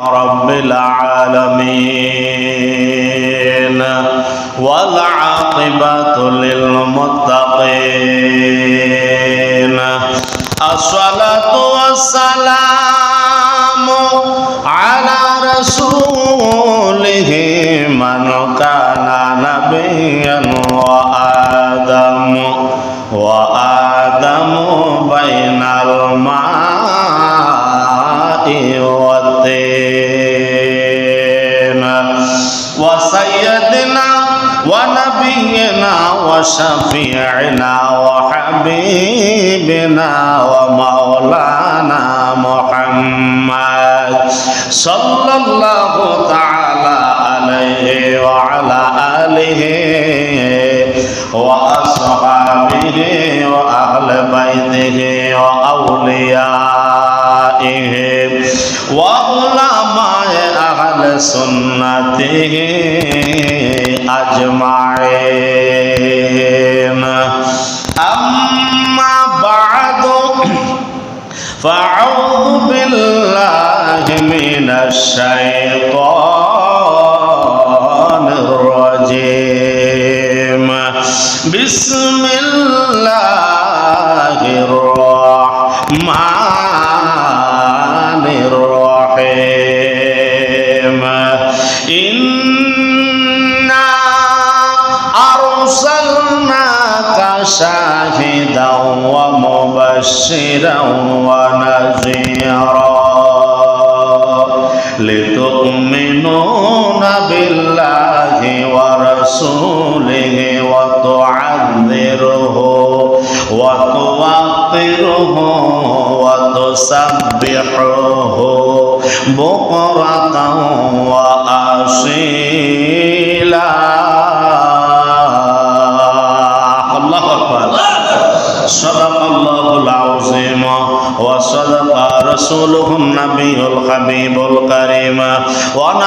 رب العالمين والعاقبة للمتقين الصلاة والسلام على رسوله من كان نبيا وشفيعنا وحبيبنا ومولانا محمد صلى الله تعالى عليه وعلى آله وأصحابه وأهل بيته وأوليائه وعلماء أهل سنته أجمعين. من الشيطان الرجيم بسم الله الرحمن الرحيم إنا أرسلناك شاهدا ومبشرا ونذيرا لتؤمنون بالله ورسوله وتعذروه وتوقروه وتسبحوه بكرة وأصيلا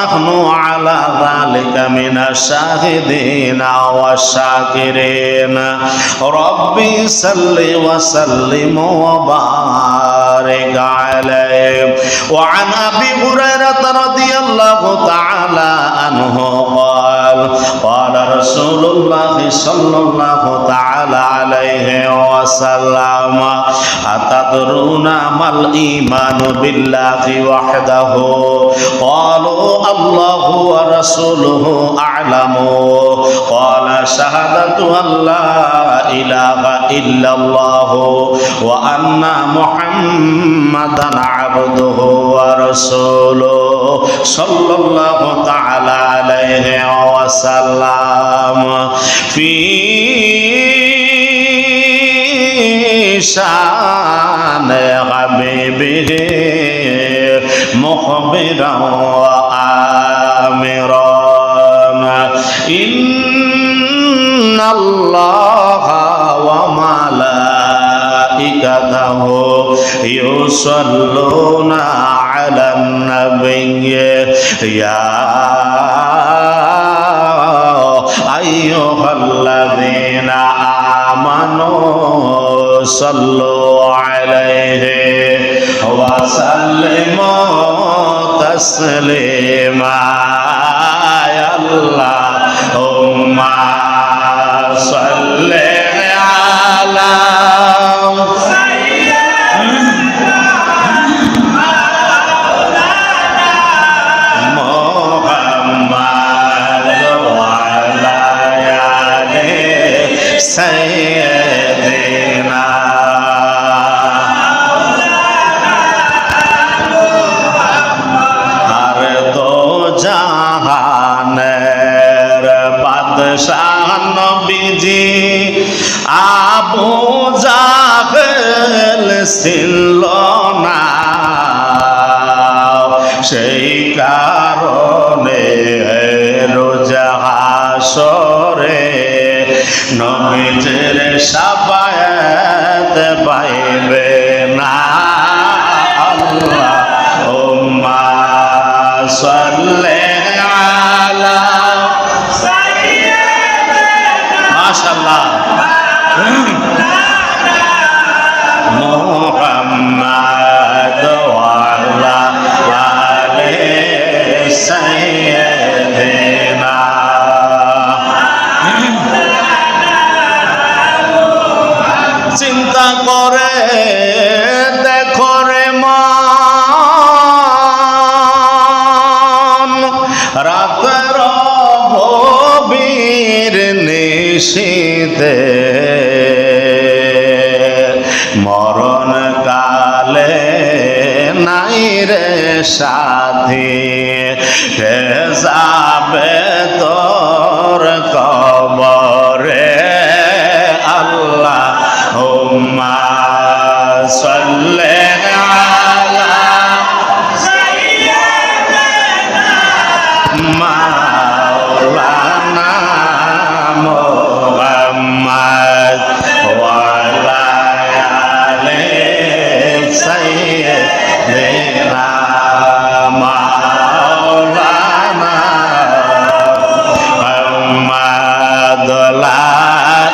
ونحن على ذلك من الشاهدين والشاكرين ربي صل وسلم وبارك عليه وعن ابي هريره رضي الله تعالى عنه قال قال رسول الله صلى الله تعالى عليه وسلم أتدرون ما الإيمان بالله وحده قالوا الله ورسوله أعلم قال شهادة أن لا إله إلا الله وأن محمدا عبده ورسوله صلى الله تعالى عليه وسلم. في شأن حبيبه مخبرا وآمرا. إن الله وملائكته يصلون على النبي يا أيها الذين آمنوا صلوا عليه وسلموا تسليما يا اللهم صل সেই রোজা হাসরে নবীজের সাবায়াত মহাবীর নিশিতে মরণ কালে নাই রে সাথী যাবে তোর কবরে। আল্লাহ সাল্লে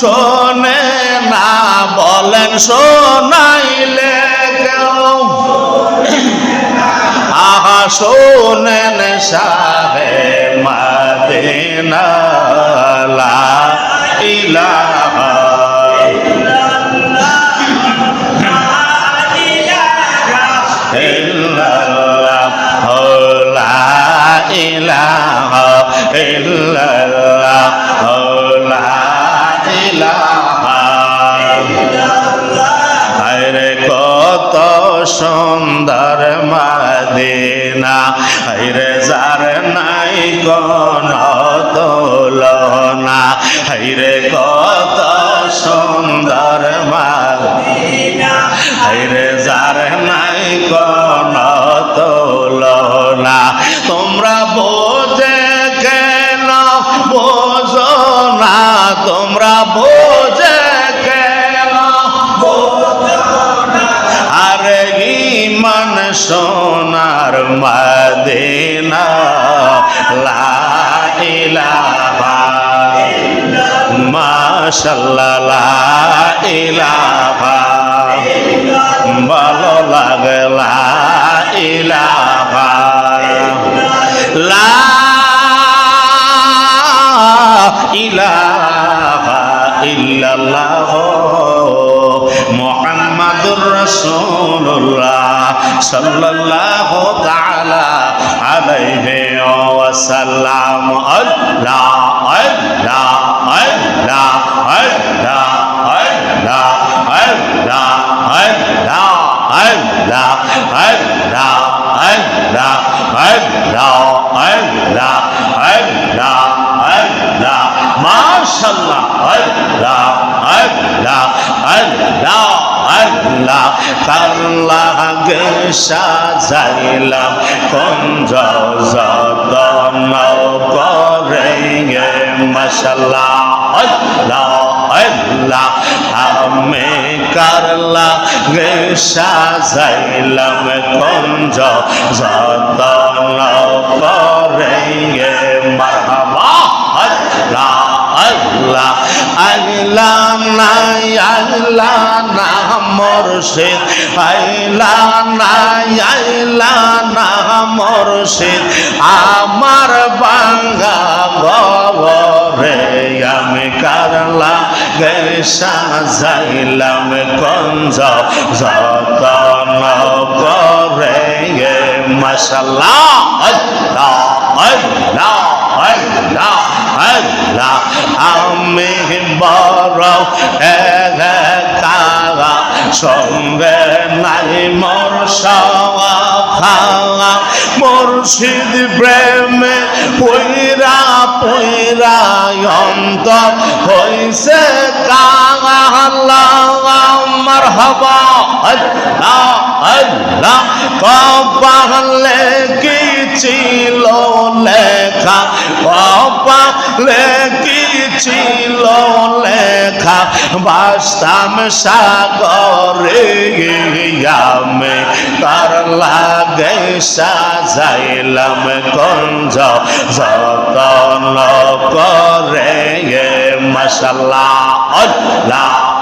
শোনে না বলেন শোনাইলে আহা শোনেন সাহে মাদিনা ইলাহা। ইল্লাল্লাহ লা সুন্দর মাদিনা আরে যার নাই কোন তুলনা আরে কত সুন্দর মাদিনা আরে যার নাই কোন তুলনা। তোমরা বোঝে কেন? বোঝো না, তোমরা বোঝে সোনার মদিনা লা ইলাহা মাশাল্লাহ লা ইলাহা ভালো লাগে লা ইলাহা লা ইলাহা ইল্লাল্লাহ। মুহাম্মাদুর রাসূলুল্লাহ সাল্লাল্লাহু তাআলা আলাইহি ওয়াসাল্লাম আল্লাহ আল্লাহ আল্লাহ আল্লাহ আল্লাহ আল্লাহ আল্লাহ আল্লাহ আল্লাহ আল্লাহ আল্লাহ আল্লাহ আল্লাহ গে সাজাইলাম কুঞ্জ যতন করে মাশাআল্লাহ আল্লাহ আল্লাহ, আমি কারলা সাজাইলাম কুঞ্জ যতন করে মারহাবা, আল্লাহ আল্লাহ আল্লাহ নাই, আল্লাহ মুর্শিদ। আল্লাহ নাই আল্লাহ না মুর্শিদ। আমার বাঙ্গা গবরে আমি কারলা গে সাজাইলাম কঞ্জ যতন করে মশাল্লাহ, আল্লাহ আল্লাহ। আল্লাহ আল্লাহ আমি বড় একা সঙ্গে নাই মোর খাওয়া মুর্শিদ প্রেমে পইরা পইরা অন্ত হইছে কাঙা মারহাবা আল্লাহ আল্লাহ। কপালে কি ছিল লেখা কপালে কি ছিল লেখা। বাস্তাম সাগরে আমি তার লাগে সাজাইলাম গঞ্জ। যতন করে মশাল্লাহ, আল্লাহ।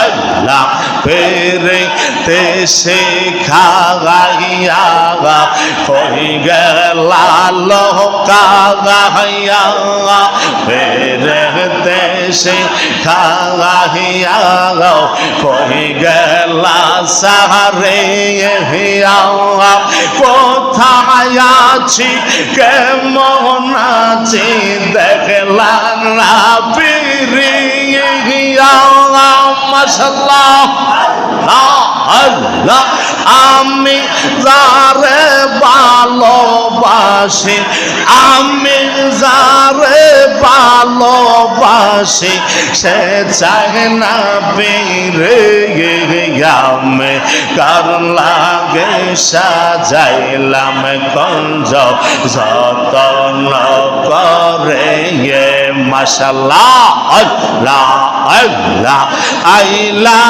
আল্লাহ ফেরে তে শেখাইয়া হই গেলা লোকাইয়া ফেরে তে হই গেলা সারে হিয়া কোথায় আছি, কেমন আছি, দেখলাম না পিরিয়া মাশাল্লাহ আল্লাহ আমি যারে ভালোবাসি আমি যারে ভালোবাসি সে চায় না বেরে আমি কার লাগে সাজাইলাম গঞ্জ যতন করে মশাল্লাহ আল্লাহ। আল্লাহ আইলা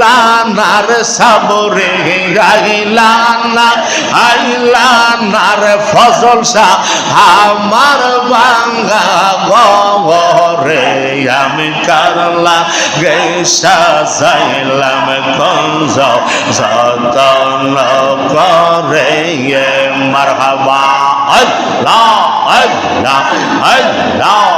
লানার সাবরে আইলা না আইলা নার ফজল শাহ আমার বাঙ্গা গরে আমি কারলা গেসা যাইলাম গঞ্জ, যতন করে মারহাবা। আল্লাহ আল্লাহ আল্লাহ।